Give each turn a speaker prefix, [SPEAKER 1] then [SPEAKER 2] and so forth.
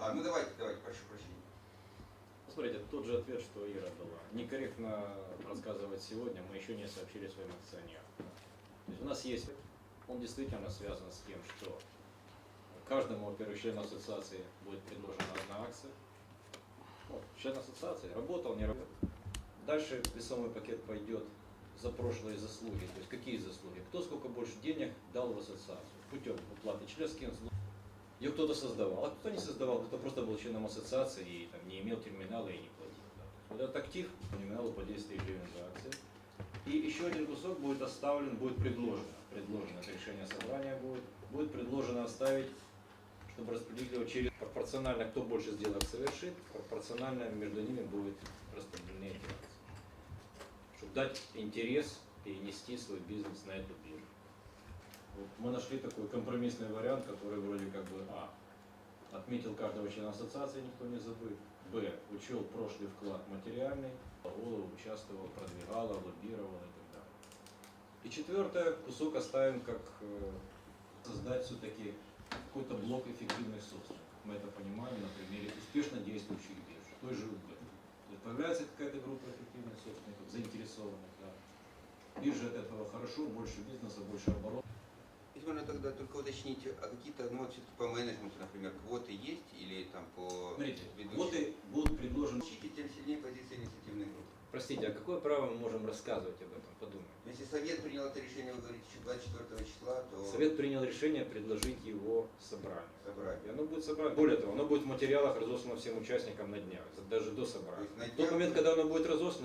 [SPEAKER 1] А, ну давайте, давайте, прошу прощения.
[SPEAKER 2] Смотрите, тот же ответ, что Ира дала. Некорректно рассказывать сегодня, мы еще не сообщили своим акционерам. То есть у нас есть, он действительно связан с тем, что каждому, во-первых, члену ассоциации будет предложена одна акция. Вот, член ассоциации работал, не работал. Дальше весомый пакет пойдет за прошлые заслуги. То есть какие заслуги? Кто сколько больше денег дал в ассоциацию путем уплаты членских взносов. Ее кто-то создавал, а кто не создавал, кто просто был членом ассоциации и там, не имел терминала и не платил. да. Вот этот актив по номиналу по 10 тысяч гривен за акции. И еще один кусок будет оставлен, будет предложено, предложено, это решение собрания будет, будет предложено оставить, чтобы распределить его через пропорционально, кто больше сделок совершит, пропорционально между ними будет распределены эти. Чтобы дать интерес перенести свой бизнес на эту биржу. Мы нашли такой компромиссный вариант, который вроде как бы А. Отметил каждого члена ассоциации, никто не забыл. Б. Учел прошлый вклад материальный, голову участвовал, продвигала, лоббировал и так далее. И четвертое, кусок оставим как э, создать все-таки какой-то блок эффективных собственников. Мы это понимаем на примере успешно действующих бирж, той же УБ. Появляется какая-то группа эффективных собственников, заинтересованных, да. Биржа от этого хорошо, больше бизнеса, больше оборотов.
[SPEAKER 1] Можно тогда только уточнить, а какие-то, ну вот все-таки по менеджменту, например, квоты есть или там по
[SPEAKER 2] Смотрите,
[SPEAKER 1] ведущим?
[SPEAKER 2] квоты будут предложены.
[SPEAKER 1] Тем сильнее позиция инициативной группы.
[SPEAKER 2] Простите, а какое право мы можем рассказывать об этом? Подумаем.
[SPEAKER 1] Если Совет принял это решение, вы говорите, еще 24 числа, то
[SPEAKER 2] Совет принял решение предложить его собранию.
[SPEAKER 1] собрать.
[SPEAKER 2] И оно будет собрано. Более того, оно будет в материалах разослано всем участникам на днях, даже до
[SPEAKER 1] То
[SPEAKER 2] собрания.
[SPEAKER 1] есть на
[SPEAKER 2] В тот
[SPEAKER 1] днях
[SPEAKER 2] момент, когда оно будет разослано,